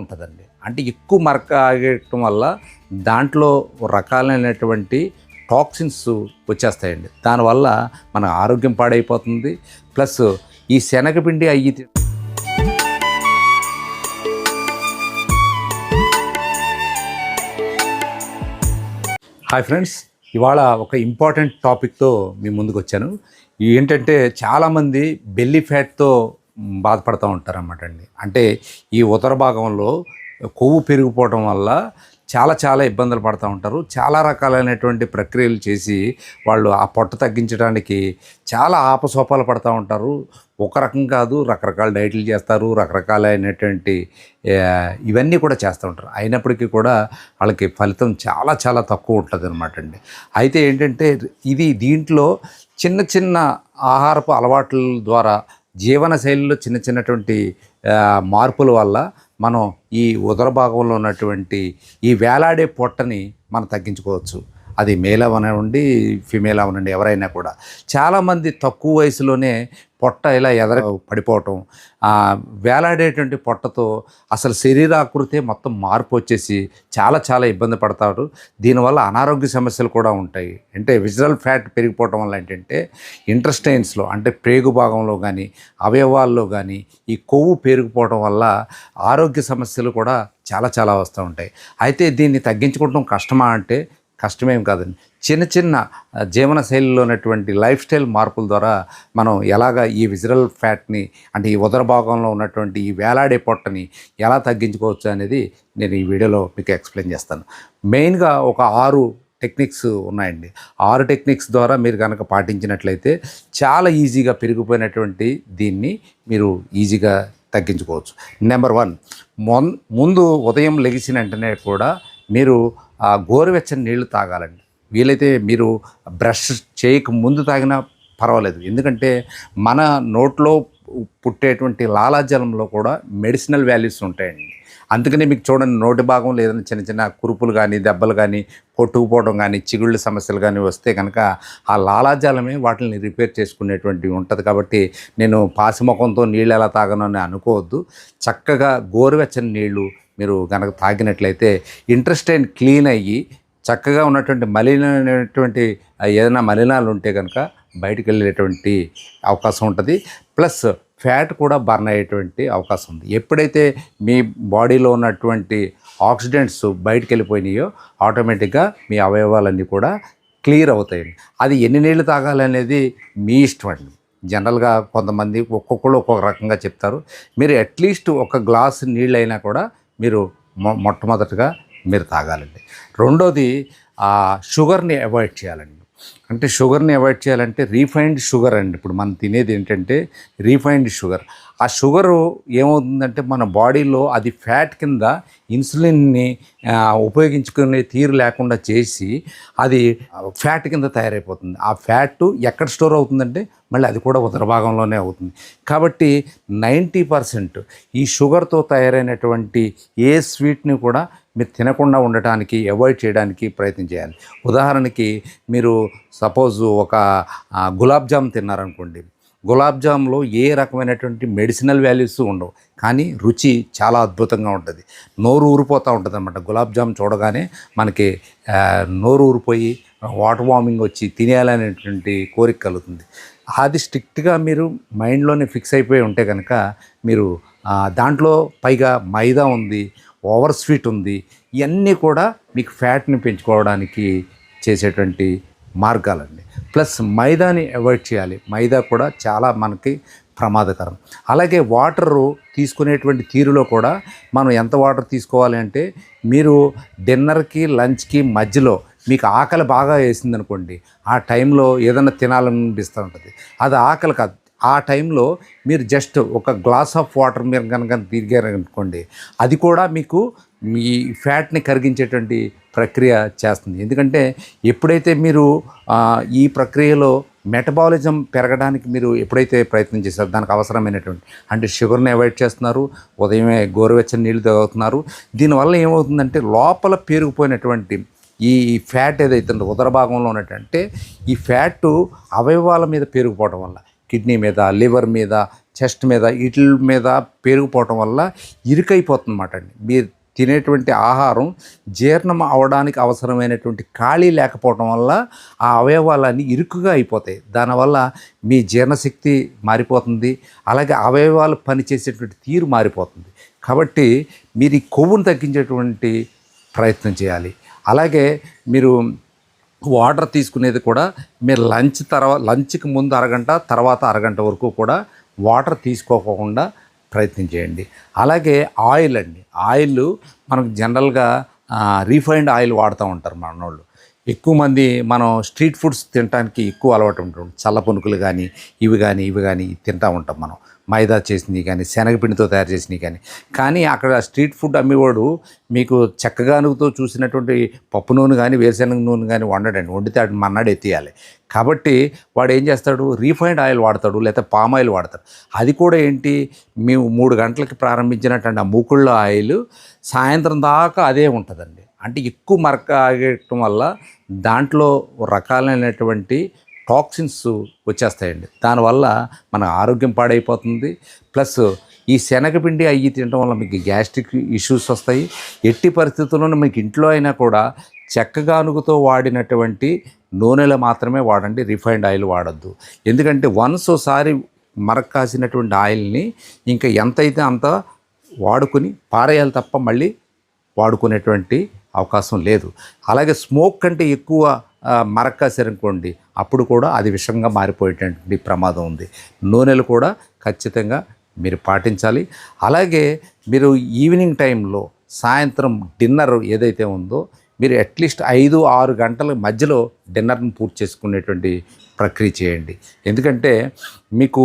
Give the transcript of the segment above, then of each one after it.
ఉంటుందండి. అంటే ఎక్కువ మరక ఆగేయటం వల్ల దాంట్లో రకాలైనటువంటి టాక్సిన్స్ వచ్చేస్తాయండి. దానివల్ల మన ఆరోగ్యం పాడైపోతుంది. ప్లస్ ఈ శనగపిండి అయ్యి హాయ్ ఫ్రెండ్స్ ఇవాళ ఒక ఇంపార్టెంట్ టాపిక్తో మీ ముందుకు వచ్చాను ఏంటంటే చాలామంది బెల్లీ ఫ్యాట్తో బాధపడుతూ ఉంటారన్నమాట అండి. అంటే ఈ ఉత్తర భాగంలో కొవ్వు పెరిగిపోవడం వల్ల చాలా చాలా ఇబ్బందులు పడుతూ ఉంటారు. చాలా రకాలైనటువంటి ప్రక్రియలు చేసి వాళ్ళు ఆ పొట్ట తగ్గించడానికి చాలా ఆపసోపాలు పడుతూ ఉంటారు. ఒక రకం కాదు రకరకాల డైట్లు చేస్తారు రకరకాలైనటువంటి ఇవన్నీ కూడా చేస్తూ ఉంటారు. అయినప్పటికీ కూడా వాళ్ళకి ఫలితం చాలా చాలా తక్కువ ఉంటుంది అనమాట అండి. అయితే ఏంటంటే ఇది దీంట్లో చిన్న చిన్న ఆహారపు అలవాట్ల ద్వారా జీవన శైలిలో చిన్న చిన్నటువంటి మార్పుల వల్ల మనం ఈ ఉదర భాగంలో ఉన్నటువంటి ఈ వేలాడే పొట్టని మనం తగ్గించుకోవచ్చు. అది మేల్ అవనండి ఫిమేల్ అవనండి ఎవరైనా కూడా. చాలామంది తక్కువ వయసులోనే పొట్ట ఇలా ఎదర పడిపోవటం వేలాడేటువంటి పొట్టతో అసలు శరీరాకృతే మొత్తం మార్పు వచ్చేసి చాలా చాలా ఇబ్బంది పడతారు. దీనివల్ల అనారోగ్య సమస్యలు కూడా ఉంటాయి. అంటే విజరల్ ఫ్యాట్ పెరిగిపోవటం వల్ల ఏంటంటే ఇంట్రస్టైన్స్లో అంటే ప్రేగు భాగంలో కానీ అవయవాల్లో కానీ ఈ కొవ్వు పెరిగిపోవడం వల్ల ఆరోగ్య సమస్యలు కూడా చాలా చాలా వస్తూ ఉంటాయి. అయితే దీన్ని తగ్గించుకోవడం కష్టమా అంటే కష్టమేం కాదండి. చిన్న చిన్న జీవన శైలిలో ఉన్నటువంటి లైఫ్ స్టైల్ మార్పుల ద్వారా మనం ఎలాగ ఈ విజరల్ ఫ్యాట్ని అంటే ఈ ఉదర భాగంలో ఉన్నటువంటి ఈ వేలాడే పొట్టని ఎలా తగ్గించుకోవచ్చు అనేది నేను ఈ వీడియోలో మీకు ఎక్స్ప్లెయిన్ చేస్తాను. మెయిన్గా ఒక ఆరు టెక్నిక్స్ ఉన్నాయండి. ఆరు టెక్నిక్స్ ద్వారా మీరు కనుక పాటించినట్లయితే చాలా ఈజీగా పెరిగిపోయినటువంటి దీన్ని మీరు ఈజీగా తగ్గించుకోవచ్చు. నెంబర్ వన్ మొన్ ముందు ఉదయం లెగిసిన వెంటనే కూడా మీరు గోరువెచ్చని నీళ్ళు తాగాలండి. వీలైతే మీరు బ్రష్ చేయక ముందు తాగినా పర్వాలేదు. ఎందుకంటే మన నోట్లో పుట్టేటువంటి లాలాజలంలో కూడా మెడిసినల్ వాల్యూస్ ఉంటాయండి. అందుకనే మీకు చూడండి నోటి భాగం లేదని చిన్న చిన్న కురుపులు కానీ దెబ్బలు కానీ పొట్టుకుపోవడం కానీ చిగుళ్ళ సమస్యలు కానీ వస్తే కనుక ఆ లాలాజలమే వాటిని రిపేర్ చేసుకునేటువంటివి ఉంటుంది. కాబట్టి నేను పాసిముఖంతో నీళ్ళు ఎలా తాగను అని అనుకోవద్దు. చక్కగా గోరువెచ్చని నీళ్ళు మీరు కనుక తాగినట్లయితే ఇంట్రెస్టైన్ క్లీన్ అయ్యి చక్కగా ఉన్నటువంటి మలినటువంటి ఏదైనా మలినాలు ఉంటే కనుక బయటికి వెళ్ళేటువంటి అవకాశం ఉంటుంది. ప్లస్ ఫ్యాట్ కూడా బర్న్ అయ్యేటువంటి అవకాశం ఉంది. ఎప్పుడైతే మీ బాడీలో ఉన్నటువంటి ఆక్సిడెంట్స్ బయటికి వెళ్ళిపోయినాయో ఆటోమేటిక్గా మీ అవయవాలన్నీ కూడా క్లియర్ అవుతాయి అది ఎన్ని నీళ్ళు తాగాలనేది మీ ఇష్టం అండి. జనరల్గా కొంతమంది ఒక్కొక్కరు ఒక్కొక్క రకంగా చెప్తారు. మీరు అట్లీస్ట్ ఒక గ్లాస్ నీళ్ళైనా కూడా మీరు మొ మొట్టమొదటగా మీరు తాగాలండి. రెండోది ఆ షుగర్ని అవాయిడ్ చేయాలండి. అంటే షుగర్ని అవాయిడ్ చేయాలంటే రీఫైన్డ్ షుగర్ అండి. ఇప్పుడు మనం తినేది ఏంటంటే రీఫైన్డ్ షుగర్. ఆ షుగరు ఏమవుతుందంటే మన బాడీలో అది ఫ్యాట్ కింద ఇన్సులిన్ని ఉపయోగించుకునే తీరు లేకుండా చేసి అది ఫ్యాట్ కింద తయారైపోతుంది. ఆ ఫ్యాట్ ఎక్కడ స్టోర్ అవుతుందంటే మళ్ళీ అది కూడా ఉదర భాగంలోనే అవుతుంది. కాబట్టి నైంటీ పర్సెంట్ ఈ షుగర్తో తయారైనటువంటి ఏ స్వీట్ని కూడా మీరు తినకుండా ఉండటానికి అవాయిడ్ చేయడానికి ప్రయత్నం చేయాలి. ఉదాహరణకి మీరు సపోజ్ ఒక గులాబ్ జామ్ తిన్నారనుకోండి. గులాబ్ జామ్లో ఏ రకమైనటువంటి మెడిసినల్ వాల్యూస్ ఉండవు. కానీ రుచి చాలా అద్భుతంగా ఉంటుంది. నోరు ఊరిపోతూ ఉంటుంది అనమాట గులాబ్ జామ్ చూడగానే మనకి నోరు ఊరిపోయి వాటర్ వార్మింగ్ వచ్చి తినేయాలనేటువంటి కోరిక కలుగుతుంది. అది స్ట్రిక్ట్గా మీరు మైండ్లోనే ఫిక్స్ అయిపోయి ఉంటే కనుక మీరు దాంట్లో పైగా మైదా ఉంది ఓవర్ స్వీట్ ఉంది ఇవన్నీ కూడా మీకు ఫ్యాట్ని పెంచుకోవడానికి చేసేటువంటి మార్గాలండి. ప్లస్ మైదాని అవాయిడ్ చేయాలి. మైదా కూడా చాలా మనకి ప్రమాదకరం. అలాగే వాటరు తీసుకునేటువంటి తీరులో కూడా మనం ఎంత వాటర్ తీసుకోవాలి అంటే మీరు డిన్నర్కి లంచ్కి మధ్యలో మీకు ఆకలి బాగా వేసింది అనుకోండి ఆ టైంలో ఏదైనా తినాలనిపిస్తూ ఉంటుంది. అది ఆకలి కాదు. ఆ టైంలో మీరు జస్ట్ ఒక గ్లాస్ ఆఫ్ వాటర్ మీరు కనుక తిరిగారనుకోండి అది కూడా మీకు మీ ఫ్యాట్ని కరిగించేటువంటి ప్రక్రియ చేస్తుంది. ఎందుకంటే ఎప్పుడైతే మీరు ఈ ప్రక్రియలో మెటబాలిజం పెరగడానికి మీరు ఎప్పుడైతే ప్రయత్నం చేశారో దానికి అవసరమైనటువంటి అంటే షుగర్ని అవాయిడ్ చేస్తున్నారు ఉదయమే గోరువెచ్చని నీళ్ళు తాగుతున్నారు. దీనివల్ల ఏమవుతుందంటే లోపల పేరుకుపోయినటువంటి ఈ ఫ్యాట్ ఏదైతే ఉందో ఉదర భాగంలో ఉన్నట్టంటే ఈ ఫ్యాట్ అవయవాల మీద పేరుకుపోవడం వల్ల కిడ్నీ మీద లివర్ మీద చెస్ట్ మీద వీటి మీద పెరిగిపోవటం వల్ల ఇరుకైపోతుంది అన్నమాట అండి. మీరు తినేటువంటి ఆహారం జీర్ణం అవడానికి అవసరమైనటువంటి ఖాళీ లేకపోవడం వల్ల ఆ అవయవాలన్నీ ఇరుకుగా అయిపోతాయి. దానివల్ల మీ జీర్ణశక్తి మారిపోతుంది. అలాగే అవయవాలు పనిచేసేటువంటి తీరు మారిపోతుంది. కాబట్టి మీరు ఈ కొవ్వును తగ్గించేటువంటి ప్రయత్నం చేయాలి. అలాగే మీరు వాటర్ తీసుకునేది కూడా మీరు లంచ్ తర్వాత లంచ్కి ముందు అరగంట తర్వాత అరగంట వరకు కూడా వాటర్ తీసుకోకుండా ప్రయత్నం చేయండి. అలాగే ఆయిల్ అండి. ఆయిల్ మనకు జనరల్గా రీఫైండ్ ఆయిల్ వాడుతూ ఉంటారు మనోళ్ళు. ఎక్కువ మంది మనం స్ట్రీట్ ఫుడ్స్ తినడానికి ఎక్కువ అలవాటు ఉంటుంది చల్ల పునుకులు కానీ ఇవి కానీ ఇవి కానీ తింటూ ఉంటాం మనం. మైదా చేసినవి కానీ శనగపిండితో తయారు చేసినవి కానీ. కానీ అక్కడ స్ట్రీట్ ఫుడ్ అమ్మేవాడు మీకు చెక్కగానుగుతో చూసినటువంటి పప్పు నూనె కానీ వేరుశనగ నూనె కానీ వండడండి. వండితే అది మన్నాడు ఎత్తియాలి. కాబట్టి వాడు ఏం చేస్తాడు? రీఫైండ్ ఆయిల్ వాడతాడు లేకపోతే పామ్ ఆయిల్ వాడతాడు. అది కూడా ఏంటి? మేము మూడు గంటలకి ప్రారంభించినటువంటి ఆ మూకుళ్ళ ఆయిల్ సాయంత్రం దాకా అదే ఉంటుందండి. అంటే ఎక్కువ మరక ఆగటం వల్ల దాంట్లో రకాలైనటువంటి టాక్సిన్స్ వచ్చేస్తాయండి. దానివల్ల మన ఆరోగ్యం పాడైపోతుంది. ప్లస్ ఈ శనగపిండి అయ్యి తినడం వల్ల మీకు గ్యాస్ట్రిక్ ఇష్యూస్ వస్తాయి. ఎట్టి పరిస్థితుల్లోనూ మీకు ఇంట్లో అయినా కూడా చెక్కగానుగుతో వాడినటువంటి నూనెలు మాత్రమే వాడండి. రిఫైండ్ ఆయిల్ వాడద్దు. ఎందుకంటే వన్స్ ఒకసారి మరక కాసినటువంటి ఆయిల్ని ఇంకా ఎంతైతే అంత వాడుకొని పారేయాలి తప్ప మళ్ళీ వాడుకునేటువంటి అవకాశం లేదు. అలాగే స్మోక్ కంటే ఎక్కువ ఆ, మరక అప్పుడు కూడా అది విషంగా మారిపోయేటటువంటి ప్రమాదం ఉంది. నూనెలు కూడా ఖచ్చితంగా మీరు పాటించాలి. అలాగే మీరు ఈవినింగ్ టైంలో సాయంత్రం డిన్నర్ ఏదైతే ఉందో మీరు అట్లీస్ట్ ఐదు ఆరు గంటల మధ్యలో డిన్నర్ను పూర్తి చేసుకునేటువంటి ప్రక్రియ చేయండి. ఎందుకంటే మీకు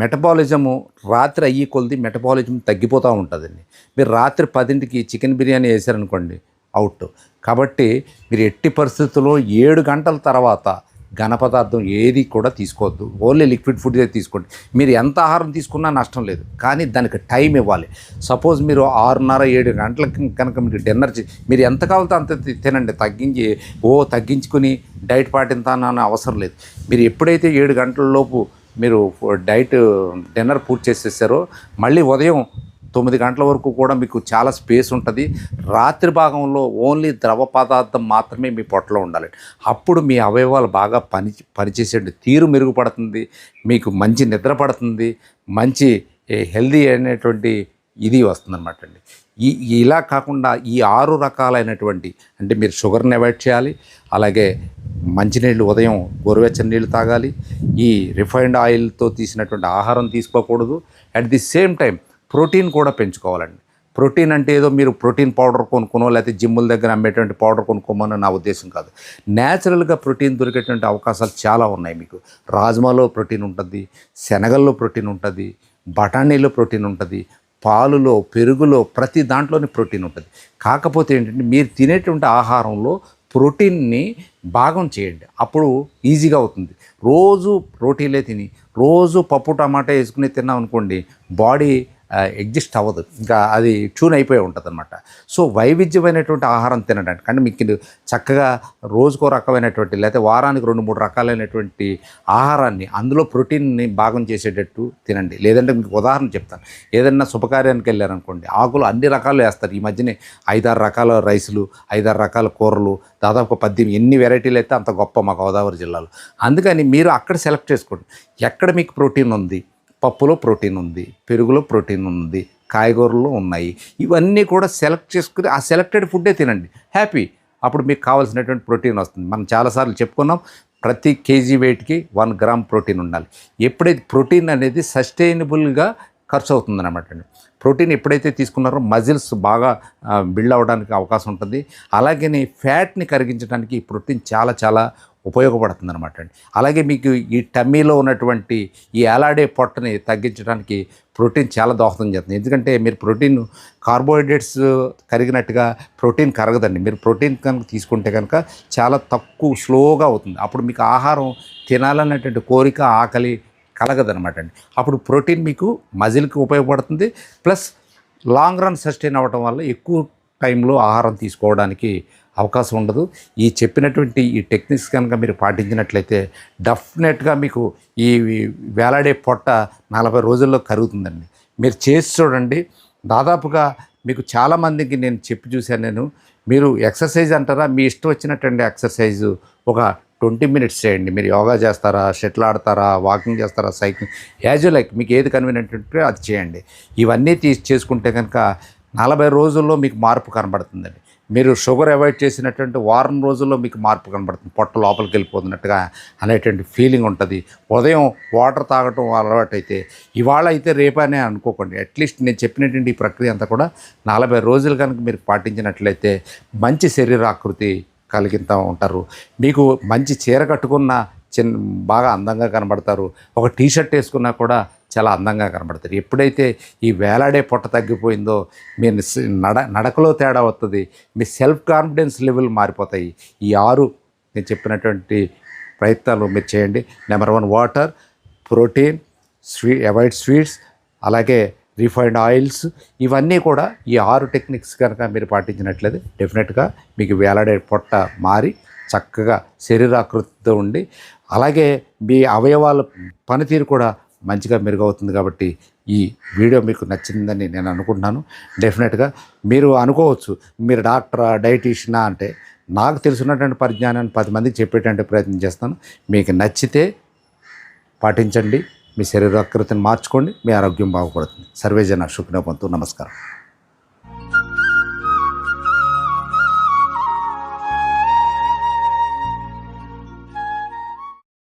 మెటబాలిజము రాత్రి అయ్యి కొలిది మెటబాలిజం తగ్గిపోతూ ఉంటుందండి. మీరు రాత్రి పదింటికి చికెన్ బిర్యానీ వేసారనుకోండి అవుట్. కాబట్టి మీరు ఎట్టి పరిస్థితుల్లో ఏడు గంటల తర్వాత ఘన పదార్థం ఏది కూడా తీసుకోవద్దు. ఓన్లీ లిక్విడ్ ఫుడ్ తీసుకోండి. మీరు ఎంత ఆహారం తీసుకున్నా నష్టం లేదు. కానీ దానికి టైం ఇవ్వాలి. సపోజ్ మీరు ఆరున్నర ఏడు గంటలకి కనుక మీరు డిన్నర్ మీరు ఎంత కావాలో అంత తినండి. తగ్గించి ఓ తగ్గించుకుని డైట్ పాటించానని అవసరం లేదు. మీరు ఎప్పుడైతే ఏడు గంటల లోపు మీరు డైట్ డిన్నర్ పూర్తి చేసేసారో మళ్ళీ ఉదయం తొమ్మిది గంటల వరకు కూడా మీకు చాలా స్పేస్ ఉంటుంది. రాత్రి భాగంలో ఓన్లీ ద్రవ పదార్థం మాత్రమే మీ పొట్టలో ఉండాలి. అప్పుడు మీ అవయవాలు బాగా పని పనిచేసే తీరు మెరుగుపడుతుంది. మీకు మంచి నిద్ర పడుతుంది. మంచి హెల్దీ అనేటువంటి ఇది వస్తుందన్నమాట అండి. ఈ ఇలా కాకుండా ఈ ఆరు రకాలైనటువంటి అంటే మీరు షుగర్ని అవాయిడ్ చేయాలి. అలాగే మంచినీళ్ళు ఉదయం గోరువెచ్చని నీళ్ళు తాగాలి. ఈ రిఫైన్డ్ ఆయిల్తో తీసినటువంటి ఆహారం తీసుకోకూడదు. At the same time protein కూడా పెంచుకోవాలండి. ప్రోటీన్ అంటే ఏదో మీరు ప్రోటీన్ పౌడర్ కొనుక్కునో లేకపోతే జిమ్ముల దగ్గర అమ్మేటువంటి పౌడర్ కొనుక్కోమని నా ఉద్దేశం కాదు. న్యాచురల్గా ప్రోటీన్ దొరికేటువంటి అవకాశాలు చాలా ఉన్నాయి మీకు. రాజ్మాలో ప్రోటీన్ ఉంటుంది శనగల్లో ప్రోటీన్ ఉంటుంది బఠానీలో ప్రోటీన్ ఉంటుంది పాలులో పెరుగులో ప్రతి దాంట్లోని ప్రోటీన్ ఉంటుంది. కాకపోతే ఏంటంటే మీరు తినేటువంటి ఆహారంలో ప్రోటీన్ని భాగం చేయండి. అప్పుడు ఈజీగా అవుతుంది. రోజు ప్రోటీన్లే తిని రోజు పప్పు టమాటా వేసుకుని తిన్నాం అనుకోండి బాడీ ఎగ్జిస్ట్ అవ్వదు. ఇంకా అది ట్యూన్ అయిపోయి ఉంటుంది అనమాట సో వైవిధ్యమైనటువంటి ఆహారం తినడానికి అంటే మీకు చక్కగా రోజుకో రకమైనటువంటి లేకపోతే వారానికి రెండు మూడు రకాలైనటువంటి ఆహారాన్ని అందులో ప్రోటీన్ని భాగం చేసేటట్టు తినండి. లేదంటే మీకు ఉదాహరణ చెప్తాను. ఏదైనా శుభకార్యానికి వెళ్ళారనుకోండి ఆకులు అన్ని రకాలు వేస్తారు. ఈ మధ్యనే ఐదారు రకాల రైసులు ఐదారు రకాల కూరలు దాదాపు పద్దెనిమిది ఎన్ని వెరైటీలు అయితే అంత గొప్ప మా గోదావరి జిల్లాలో. అందుకని మీరు అక్కడ సెలెక్ట్ చేసుకోండి. ఎక్కడ మీకు ప్రోటీన్ ఉంది? పప్పులో ప్రోటీన్ ఉంది పెరుగులో ప్రోటీన్ ఉంది కాయగూరలు ఉన్నాయి. ఇవన్నీ కూడా సెలెక్ట్ చేసుకుని ఆ సెలెక్టెడ్ ఫుడ్డే తినండి. హ్యాపీ. అప్పుడు మీకు కావాల్సినటువంటి ప్రోటీన్ వస్తుంది. మనం చాలాసార్లు చెప్పుకున్నాం ప్రతి కేజీ వెయిట్కి వన్ గ్రామ్ ప్రోటీన్ ఉండాలి. ఎప్పుడైతే ప్రోటీన్ అనేది సస్టైనబుల్గా ఖర్చు అవుతుంది అనమాట అండి. ప్రోటీన్ ఎప్పుడైతే తీసుకున్నారో మజిల్స్ బాగా బిల్డ్ అవ్వడానికి అవకాశం ఉంటుంది. అలాగే ఫ్యాట్ని కరిగించడానికి ఈ ప్రోటీన్ చాలా చాలా ఉపయోగపడుతుంది అనమాట అండి. అలాగే మీకు ఈ టమ్మీలో ఉన్నటువంటి ఈ ఏలాడే పొట్టని తగ్గించడానికి ప్రోటీన్ చాలా దోహదం చేస్తుంది. ఎందుకంటే మీరు ప్రోటీన్ కార్బోహైడ్రేట్స్ కరిగినట్టుగా ప్రోటీన్ కరగదండి. మీరు ప్రోటీన్ కనుక తీసుకుంటే కనుక చాలా తక్కువ స్లోగా అవుతుంది. అప్పుడు మీకు ఆహారం తినాలన్నటువంటి కోరిక ఆకలి కలగదనమాట అండి. అప్పుడు ప్రోటీన్ మీకు మజిల్కి ఉపయోగపడుతుంది. ప్లస్ లాంగ్ రన్ సస్టైన్ అవ్వటం వల్ల ఎక్కువ టైంలో ఆహారం తీసుకోవడానికి అవకాశం ఉండదు. ఈ చెప్పినటువంటి ఈ టెక్నిక్స్ కనుక మీరు పాటించినట్లయితే డెఫినెట్గా మీకు ఈ వేలాడే పొట్ట నలభై రోజుల్లో కరుగుతుందండి. మీరు చేసి చూడండి. దాదాపుగా మీకు చాలామందికి నేను చెప్పి చూశాను నేను. మీరు ఎక్సర్సైజ్ అంటారా? మీ ఇష్టం వచ్చినటువంటి ఎక్సర్సైజు. ఒక ట్వంటీ మినిట్స్ చేయండి. మీరు యోగా చేస్తారా? షటిల్ ఆడతారా? వాకింగ్ చేస్తారా? సైక్లింగ్ యాజ్ లైక్ మీకు ఏది కన్వీనియంట్ ఉంటే అది చేయండి. ఇవన్నీ తీసి చేసుకుంటే కనుక నలభై రోజుల్లో మీకు మార్పు కనబడుతుందండి. మీరు షుగర్ అవాయిడ్ చేసినటువంటి వారం రోజుల్లో మీకు మార్పు కనబడుతుంది. పొట్ట లోపలికి వెళ్ళిపోతున్నట్టుగా అనేటువంటి ఫీలింగ్ ఉంటుంది. ఉదయం వాటర్ తాగటం అలవాటు అయితే ఇవాళ అయితే రేపనే అనుకోకండి. అట్లీస్ట్ నేను చెప్పినటువంటి ఈ ప్రక్రియ అంతా కూడా నలభై రోజులు కనుక మీరు పాటించినట్లయితే మంచి శరీరాకృతి కలిగిస్తూ ఉంటారు. మీకు మంచి చీర కట్టుకున్న చిన్న బాగా అందంగా కనబడతారు. ఒక టీ షర్ట్ వేసుకున్నా కూడా చాలా అందంగా కనబడతారు. ఎప్పుడైతే ఈ వేలాడే పొట్ట తగ్గిపోయిందో మీ నడ నడకలో తేడా వస్తుంది మీ సెల్ఫ్ కాన్ఫిడెన్స్ లెవెల్ మారిపోతాయి. ఈ ఆరు నేను చెప్పినటువంటి ప్రయత్నాలు మీరు చేయండి. Number one water protein స్వీ avoid sweets అలాగే రిఫైండ్ ఆయిల్స్ ఇవన్నీ కూడా ఈ ఆరు టెక్నిక్స్ కనుక మీరు పాటించినట్లయితే డెఫినెట్గా మీకు వేలాడే పొట్ట మారి చక్కగా శరీరాకృతితో ఉండి అలాగే మీ అవయవాల పనితీరు కూడా మంచిగా మెరుగవుతుంది కాబట్టి ఈ వీడియో మీకు నచ్చిందని నేను అనుకుంటున్నాను. డెఫినెట్గా మీరు అనుకోవచ్చు మీరు డాక్టరా డైటీషియనా అంటే నాకు తెలుసున్నటువంటి పరిజ్ఞానాన్ని పది మందికి చెప్పేటువంటి ప్రయత్నం చేస్తాను. మీకు నచ్చితే పాటించండి మీ శరీరాకృతిని మార్చుకోండి మీ ఆరోగ్యం బాగుపడుతుంది. సర్వేజన శుక్నపంతు నమస్కారం.